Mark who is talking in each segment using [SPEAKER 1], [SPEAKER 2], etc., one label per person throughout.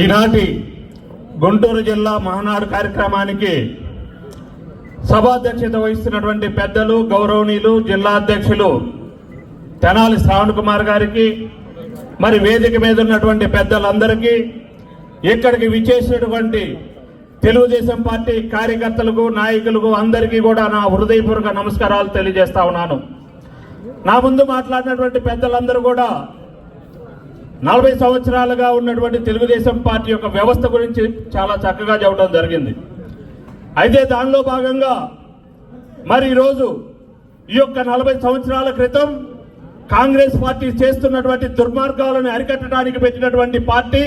[SPEAKER 1] ఈనాటి గుంటూరు జిల్లా మహానాడు కార్యక్రమానికి సభాధ్యక్షత వహిస్తున్నటువంటి పెద్దలు గౌరవనీయులు జిల్లా అధ్యక్షులు తెనాలి శ్రావణ్ కుమార్ గారికి మరి వేదిక మీద ఉన్నటువంటి పెద్దలందరికీ ఇక్కడికి విచ్చేసినటువంటి తెలుగుదేశం పార్టీ కార్యకర్తలకు నాయకులకు అందరికీ కూడా నా హృదయపూర్వక నమస్కారాలు తెలియజేస్తా ఉన్నాను. నా ముందు మాట్లాడినటువంటి పెద్దలందరూ కూడా నలభై సంవత్సరాలుగా ఉన్నటువంటి తెలుగుదేశం పార్టీ యొక్క వ్యవస్థ గురించి చాలా చక్కగా చెప్పడం జరిగింది. అయితే దానిలో భాగంగా మరి ఈరోజు ఈ యొక్క నలభై సంవత్సరాల క్రితం కాంగ్రెస్ పార్టీ చేస్తున్నటువంటి దుర్మార్గాలను అరికట్టడానికి పెట్టినటువంటి పార్టీ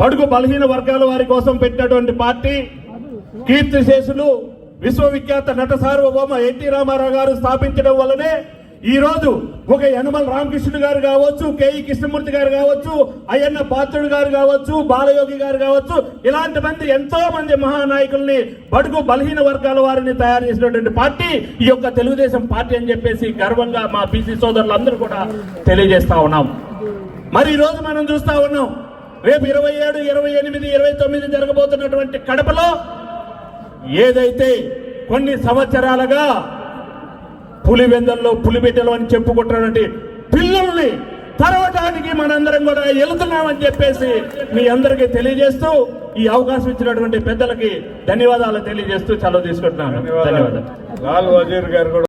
[SPEAKER 1] బడుగు బలహీన వర్గాల వారి కోసం పెట్టినటువంటి పార్టీ కీర్తిశేషులు విశ్వవిఖ్యాత నట సార్వభౌమ ఎన్టీ రామారావు గారు స్థాపించడం వల్లనే ఈరోజు ఒక యనమల రామకృష్ణుడు గారు కావచ్చు కేఈ కృష్ణమూర్తి గారు కావచ్చు అయ్యన్న పాత్రుడు గారు కావచ్చు బాలయోగి గారు కావచ్చు ఇలాంటి మంది ఎంతో మంది మహానాయకుల్ని బడుగు బలహీన వర్గాల వారిని తయారు చేసినటువంటి పార్టీ ఈ యొక్క తెలుగుదేశం పార్టీ అని చెప్పేసి గర్వంగా మా బీసీ సోదరులందరూ కూడా తెలియజేస్తా ఉన్నాం. మరి ఈరోజు మనం చూస్తా ఉన్నాం రేపు ఇరవై ఏడు ఇరవై ఎనిమిది ఇరవై తొమ్మిది జరగబోతున్నటువంటి కడపలో ఏదైతే కొన్ని సంవత్సరాలుగా పులివెందల్లో పులిబిడ్డలు అని చెప్పుకుంటున్నటువంటి పిల్లల్ని తరవటానికి మనందరం కూడా వెళుతున్నామని చెప్పేసి మీ అందరికీ తెలియజేస్తూ ఈ అవకాశం ఇచ్చినటువంటి పెద్దలకి ధన్యవాదాలు తెలియజేస్తూ సెలవు తీసుకుంటున్నాను. ధన్యవాదాలు.
[SPEAKER 2] లాల్ వజీర్ గారు కూడా